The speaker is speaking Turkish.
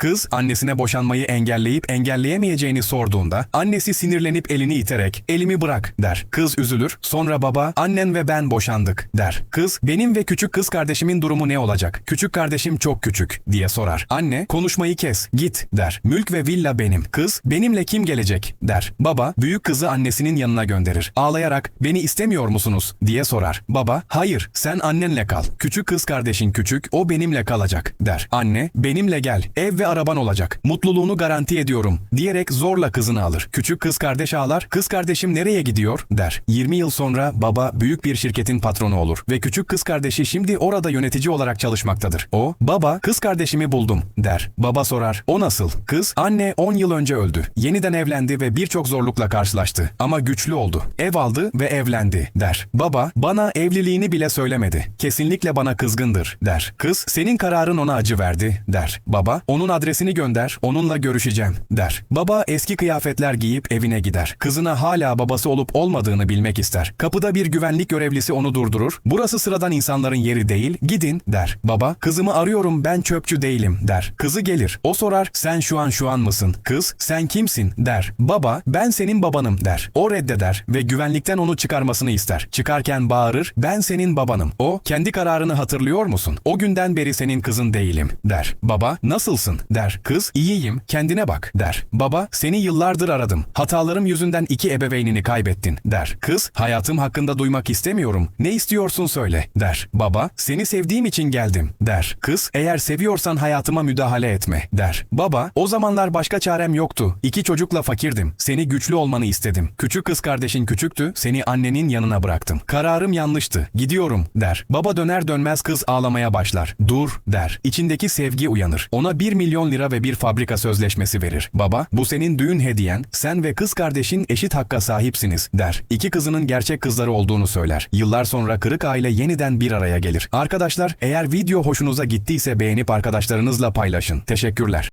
Kız annesine boşanmayı engelleyip engelleyemeyeceğini sorduğunda annesi sinirlenip elini iterek elimi bırak der. Kız üzülür. Sonra baba annen ve ben boşandık der. Kız benim ve küçük kız kardeşimin durumu ne olacak? Küçük kardeşim çok küçük diye sorar. Anne konuşmayı kes git der. Mülk ve villa benim. Kız benimle kim gelecek der. Baba büyük kızı annesinin yanına gönderir. Ağlayarak beni istemiyor musunuz diye sorar. Baba hayır sen annenle kal. Küçük kız kardeşin küçük o benimle kalacak der. Anne benimle gel ev ve araban olacak. Mutluluğunu garanti ediyorum diyerek zorla kızını alır. Küçük kız kardeş ağlar. Kız kardeşim nereye gidiyor der. 20 yıl sonra baba büyük bir şirketin patronu olur ve küçük kız kardeşi şimdi orada yönetici olarak çalışmaktadır. O baba kız kardeşimi buldum der. Baba sorar o nasıl? Kız anne 10 yıl önce öldü. Yeniden evlendi ve birçok zorlukla karşılaştı. Ama güçlü oldu. Ev aldı ve evlendi der. Baba bana evliliğini bile söylemedi. Kesinlikle bana kızgındır der. Kız senin kararın ona acı verdi der. Baba onun adresini gönder onunla görüşeceğim der. Baba eski kıyafetler giyip evine gider. Kızına hala babası olup olmadığını bilmek ister. Kapıda bir güvenlik görevlisi onu durdurur. Burası sıradan insanların yeri değil gidin der. Baba kızımı arıyorum ben çöpçü değilim der. Kızı gelir. O sorar sen şu an şu an mısın? Kız sen kimsin der. Baba ben senin babanım der. O reddeder ve güvenlikten onu çıkarmasını ister. Çıkarken bağırır ben senin babanım. O kendi kararını hatırlıyor musun? O günden beri senin kızın değilim der. Baba nasılsın der. Kız iyiyim kendine bak der. Baba seni yıllardır aradım. Hatalarım yüzünden iki ebeveynini kaybettin der. Kız hayatım hakkında duymak istemiyorum. Ne istiyorsun söyle der. Baba seni sevdiğim için geldim der. Kız eğer seviyorsan hayatıma müdahale etme der. Baba o zamanlar başka çarem yoktu. İki çocukla fakirdim. Seni güçlü olmanı istedim. Küçük kız kardeşin küçüktü. Seni annenin yanına bıraktım. Kararım yanlıştı. Gidiyorum der. Baba döner dönmez kız ağlamaya başlar. Dur der. İçindeki sevgi uyanır. Ona 1 milyon lira ve bir fabrika sözleşmesi verir. Baba bu senin düğün hediyen. Sen ve kız kardeşin eşit hakka sahipsiniz der. İki kızının gerçek kızları olduğunu söyler. Yıllar sonra kırık aile yeniden bir araya gelir. Arkadaşlar eğer video hoşunuza gittiyse beğenip arkadaşlarınızla paylaşın. Teşekkürler.